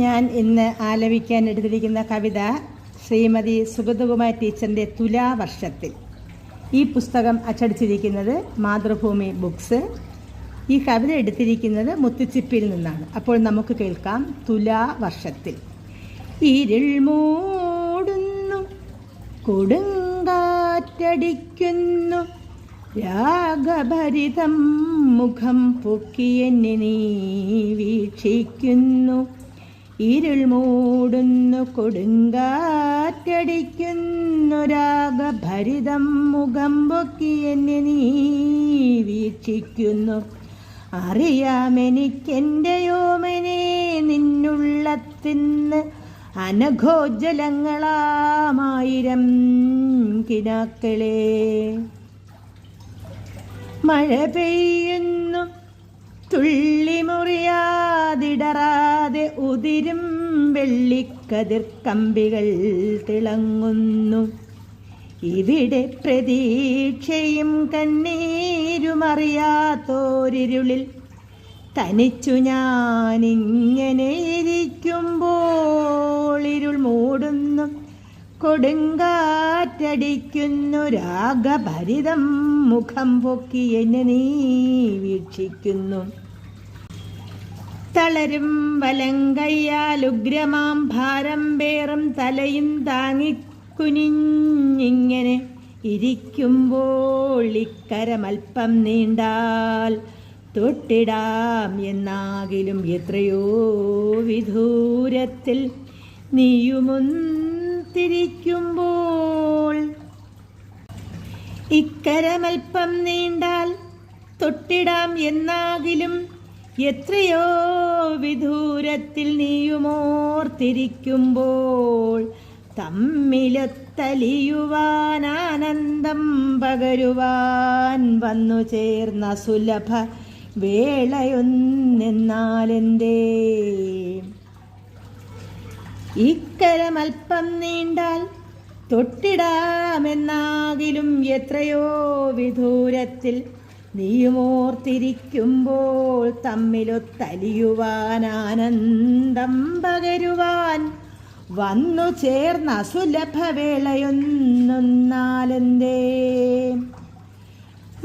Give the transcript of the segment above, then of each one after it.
ഞാൻ ഇന്ന് ആലപിക്കാൻ എടുത്തിരിക്കുന്ന കവിത ശ്രീമതി സുഗതകുമാർ ടീച്ചറിന്റെ തുലാവർഷത്തിൽ ഈ പുസ്തകം അച്ചടിച്ചിരിക്കുന്നത് മാതൃഭൂമി ബുക്സ്. ഈ കവിത എടുത്തിരിക്കുന്നത് മുത്തുച്ചിപ്പിൽ നിന്നാണ്. അപ്പോൾ നമുക്ക് കേൾക്കാം തുലാവർഷത്തിൽ ഇരുൾ മൂടുന്നു കൊടുങ്കാറ്റടിക്കുന്നു രാഗഭരിതം മുഖം പൊക്കിയെന്നെ നീ വീക്ഷിക്കുന്നു. ഇരുൾ മൂടുന്നു കൊടുങ്കാറ്റടിക്കുന്നൊരാഗഭരിതം മുഖം മുഖം പൊക്കിയെന്നെ നീ വീക്ഷിക്കുന്നു. അറിയാമെനിക്കെന്റെ യോമനെ നിന്നുള്ളത്തിന്ന് അനഘോജലങ്ങളാമായിരം കിനാക്കളെ. മഴ പെയ്യുന്നു തുള്ളി മുറിയാതിടറാതെ വെള്ളിക്കതിർക്കമ്പികൾ വെള്ളിക്കതിർ കമ്പികൾ തിളങ്ങുന്നു. ഇവിടെ പ്രതീക്ഷയും കണ്ണീരുമറിയാത്തോരിരുളിൽ തനിച്ചു ഞാനിങ്ങനെ ഇരിക്കുമ്പോൾ ഇരുൾ മൂടുന്നു. കൊടുങ്കാറ്റടിക്കുന്നു രാഗഭരിതം മുഖം പൊക്കി എന്നെ നീ വീക്ഷിക്കുന്നു. തളരും വലങ്കയ്യാലുഗ്രമാം ഭാരം വേറും തലയും താങ്ങിക്കുനിഞ്ഞിങ്ങനെ ഇരിക്കുമ്പോൾ ഇക്കരമൽപ്പം നീണ്ടാൽ തൊട്ടിടാം എന്നാകിലും എത്രയോ വിദൂരത്തിൽ നീയുമൊന്തിരിക്കുമ്പോൾ ഇക്കരമൽപ്പം നീണ്ടാൽ തൊട്ടിടാം എന്നാകിലും എത്രയോ വിദൂരത്തിൽ നീയുമോർത്തിരിക്കുമ്പോൾ തമ്മിലൊത്തലിയുവാൻ ആനന്ദം പകരുവാൻ വന്നു ചേർന്ന സുലഭ വേളയൊന്നെന്നാലെന്തേ ഇക്കരമൽപ്പം നീണ്ടാൽ തൊട്ടിടാമെന്നാകിലും എത്രയോ വിദൂരത്തിൽ നീയുമോർത്തിരിക്കുമ്പോൾ തമ്മിലൊത്തലിയുവാൻ ആനന്ദം പകരുവാൻ വന്നു ചേർന്ന സുലഭ വേളയൊന്നൊന്നാലെന്തേ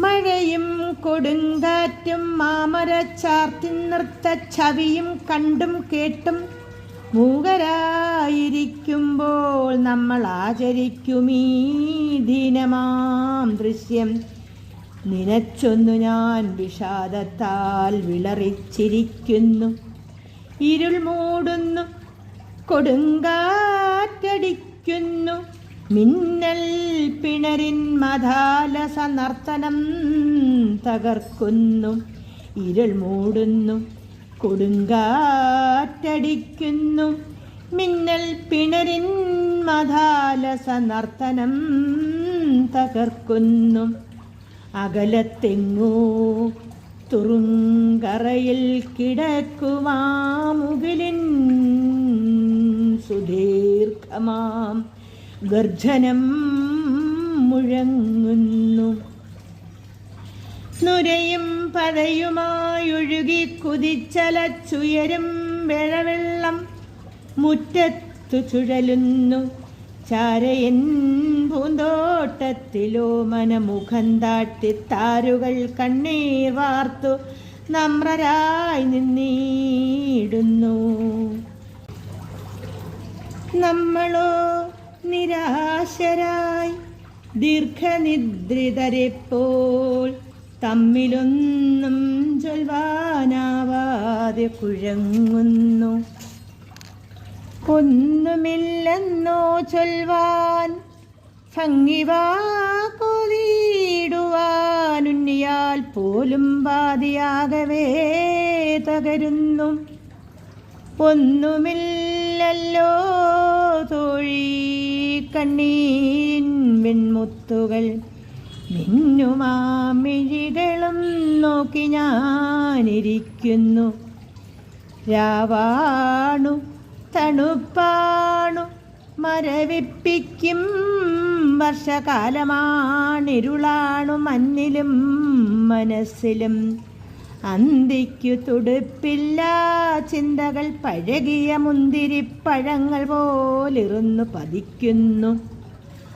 മഴയും കൊടുങ്കാറ്റും മാമരച്ചാർത്തി നിർത്ത ചവിയും കണ്ടും കേട്ടും മൂകരായിരിക്കുമ്പോൾ നമ്മൾ ആചരിക്കുമീ ദിനമാം ദൃശ്യം. നിനച്ചൊന്നു ഞാൻ വിഷാദത്താൽ വിളറിച്ചിരിക്കുന്നു. ഇരുൾ മൂടുന്നു കൊടുങ്കാറ്റടിക്കുന്നു. മിന്നൽ പിണരിൻ മധാലസ നർത്തനം തകർക്കുന്നു. ഇരുൾ മൂടുന്നു കൊടുങ്കാറ്റടിക്കുന്നു. മിന്നൽ പിണരിൻ മധാലസ നർത്തനം തകർക്കുന്നു. അകലത്തെങ്ങോ തുറുങ്കറയിൽ കിടക്കുമാമുകിലിൻ സുദീർഘമാം ഗർജനം മുഴങ്ങുന്നു. നുരയും പതയുമായൊഴുകി കുതിച്ചലച്ചുയരും വെഴവെള്ളം മുറ്റത്തു ചുഴലുന്നു. ചാരയൻ പൂന്തോട്ടത്തിലോ മനമുഖം താട്ടി താരുകൾ കണ്ണീർ വാർത്തു നമ്രരായി നിന്നീടുന്നു. നമ്മളോ നിരാശരായി ദീർഘനിദ്രിതരെപ്പോൾ തമ്മിലൊന്നും ചൊൽവാനാവാതെ കുഴങ്ങുന്നു. ഒന്നുമില്ലെന്നോ ചൊൽവാൻ ഭംഗിവാകൊതിയിടുവാനുണ്ണിയാൽ പോലും ബാധിയാകവേ തകരുന്നു. ഒന്നുമില്ലല്ലോ തോഴി കണ്ണീൻ വെൺമുത്തുകൾ. മിന്നുമാമിഴികളും നോക്കി ഞാനിരിക്കുന്നു. രാവാണു തണുപ്പാണു മരവിപ്പിക്കും വർഷകാലമാണിരുളാണു മഞ്ഞിലും മനസ്സിലും. അന്തിക്കു തുടുപ്പില്ല ചിന്തകൾ പഴകിയ മുന്തിരിപ്പഴങ്ങൾ പോലിറന്നു പതിക്കുന്നു.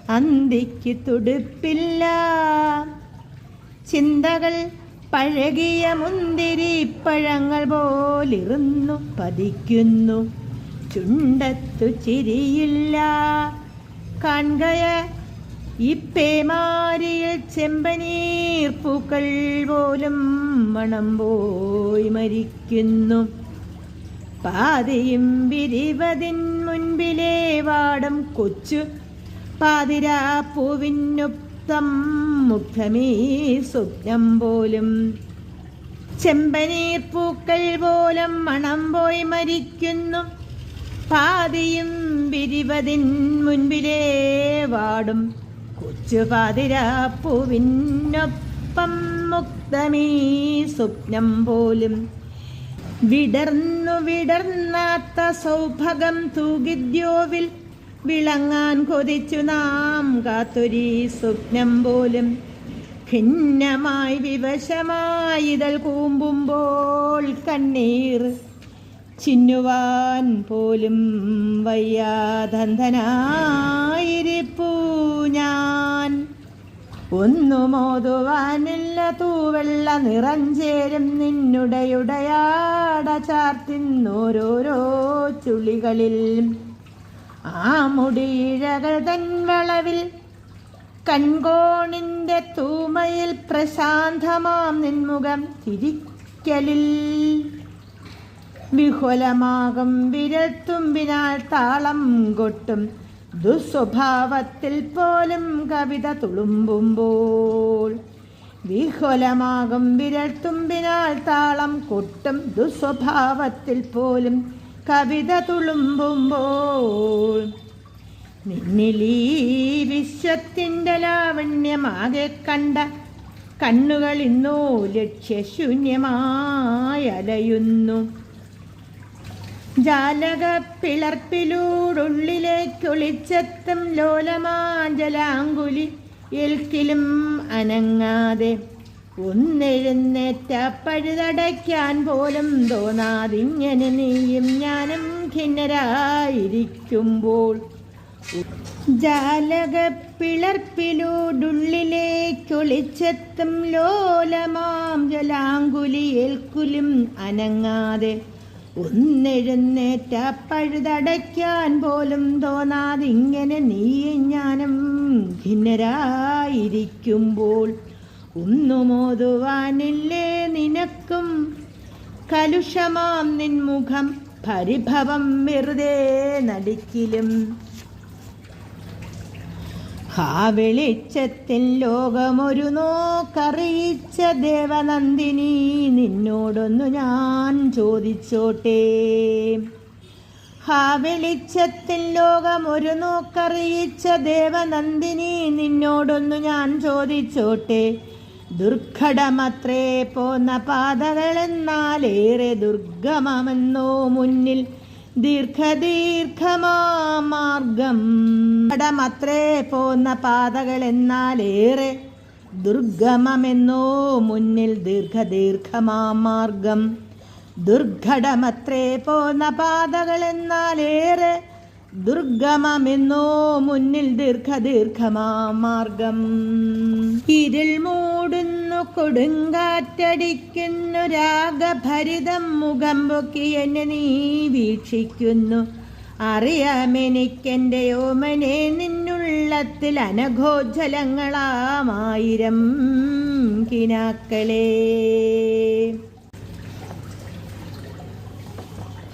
അന്തിക്ക് തുടുപ്പില്ല ചിന്തകൾ പഴകിയ മുന്തിരിപ്പഴങ്ങൾ പോലിറന്നു പതിക്കുന്നു. ചുണ്ടത്തു ചിരിയില്ല കാൺകയ ഇപ്പേമാരിയിൽ ചെമ്പനീർ പൂക്കൾ പോലും മണം പോയി മരിക്കുന്നു. പാതിയും വിരിവതിൻ മുൻപിലെ വാടം കൊച്ചു. പാതിരാപ്പൂവിനുക്തം മുഗ്ധമീ സ്വപ്നം പോലും. ചെമ്പനീർ പൂക്കൾ പോലും മണം പോയി മരിക്കുന്നു. പാതിയും വിരിവതിൻ മുൻപിലേ വാടും. കൊച്ചു പാതിരാപ്പൂവിനൊപ്പം മുക്തമീ സ്വപ്നം പോലും. വിടർന്നു വിടർന്നാത്ത സൗഭകം തൂകിദ്യോവിൽ വിളങ്ങാൻ കൊതിച്ചു നാം കാത്തൊരീ സ്വപ്നം പോലും. ഭിന്നമായി വിവശമായി ഇതൾ കൂമ്പുമ്പോൾ കണ്ണീർ ചിന്നുവാൻ പോലും വയ്യാതന്ധനായിരിപ്പൂ ഞാൻ. ഒന്നു മോതുവാനില്ല തൂവെള്ള നിറഞ്ചേരും നിന്നുടയുടയാട ചാർത്തിന്നോരോരോ ചുളികളിൽ. ആ മുടിയിഴകൾ തൻ വളവിൽ കൺകോണിന്റെ തൂമയിൽ പ്രശാന്തമാം നിൻമുഖം തിരിക്കലിൽ. വിഹുലമാകും വിരൽത്തുമ്പിനാൽ താളം കൊട്ടും ദുസ്വഭാവത്തിൽ പോലും കവിത തുളുമ്പുമ്പോൾ വിഹുലമാകും വിരൽത്തുമ്പിനാൽ താളം കൊട്ടും ദുസ്വഭാവത്തിൽ പോലും കവിത തുളുമ്പുമ്പോൾ. നിന്നിലീ വിശ്വത്തിന്റെ ലാവണ്യമാകെ കണ്ട കണ്ണുകൾ ഇന്നോ ലക്ഷ്യശൂന്യമായി അലയുന്നു ജാലക പിളർപ്പിലൂടുള്ളിലേക്കൊളിച്ചെത്തും ലോലമാഞ്ചലാങ്കുലി ഏൽക്കിലും അനങ്ങാതെ ഒന്നെഴുന്നേറ്റ പഴുതടയ്ക്കാൻ പോലും തോന്നാതിങ്ങനെ നീയും ഞാനും ഖിന്നരായിരിക്കുമ്പോൾ. ജാലക പിളർപ്പിലൂടുള്ളിലേക്കൊളിച്ചെത്തും ലോലമാം ജലാങ്കുലി ഏൽക്കുലും അനങ്ങാതെ ഒന്നെഴുന്നേറ്റ പഴുതടയ്ക്കാൻ പോലും തോന്നാതിങ്ങനെ നീയും ഞാനും ഖിന്നരായിരിക്കുമ്പോൾ ഒന്നുമോതുവാനില്ലേ നിനക്കും? കലുഷമാം നിൻമുഖം പരിഭവം വെറുതെ നടിക്കിലും ഹാ വെളിച്ചത്തിൽ ലോകമൊരു നോക്കറിയിച്ച ദേവനന്ദിനി നിന്നോടൊന്നു ഞാൻ ചോദിച്ചോട്ടെ. ഹാ വെളിച്ചത്തിൽ ലോകമൊരു നോക്കറിയിച്ച ദേവനന്ദിനി നിന്നോടൊന്നു ഞാൻ ചോദിച്ചോട്ടെ. ദുർഘടമത്രേ പോന്ന പാതകളെന്നാലേറെ ദുർഗമമെന്നോ മുന്നിൽ ദീർഘദീർഘമാ മാർഗം ഘടമത്രേ പോന്ന പാതകളെന്നാലേറെ ദുർഗമമെന്നോ മുന്നിൽ ദീർഘദീർഘമാ മാർഗം ദുർഘടമത്രേ പോന്ന പാതകളെന്നാലേറെ ദുർഗമമെന്നോ മുന്നിൽ ദീർഘദീർഘമാ മാർഗം ഇരുൾ മൂടുന്നു കൊടുങ്കാറ്റടിക്കുന്നു രാഗഭരിതം മുഖം പൊക്കി എന്നെ നീ വീക്ഷിക്കുന്നു. അറിയാമെനിക്കെന്റെ ഓമനെ നിന്നുള്ളത്തിൽ അനഘോജ്ജലങ്ങളാമായിരം കിനാക്കളേ.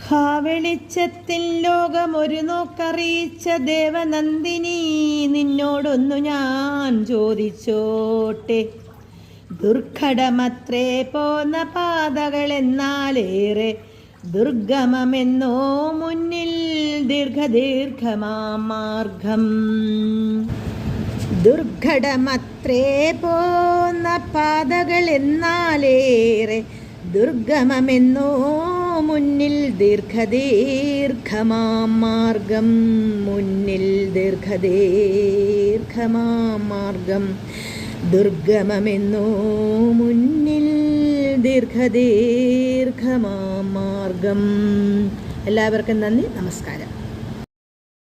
ഹാ വെളിച്ചത്തിൽ ലോകമൊരു നോക്കറിയിച്ച ദേവനന്ദിനി നിന്നോടൊന്നു ഞാൻ ചോദിച്ചോട്ടെ. ദുർഘടമത്രേ പോന്ന പാതകളെന്നാലേറെ ദുർഗമമെന്നോ മുന്നിൽ ദീർഘദീർഘമാ മാർഗം. ദുർഘടമത്രേ പോന്ന പാതകളെന്നാലേറെ ദുർഗമമെന്നോ മുന്നിൽ ദീർഘദീർഘമാം മാർഗം മുന്നിൽ ദീർഘദീർഘമാം മാർഗം ദുർഗമമെന്നോ മുന്നിൽ ദീർഘദീർഘമാം മാർഗം. എല്ലാവർക്കും നന്ദി നമസ്കാരം.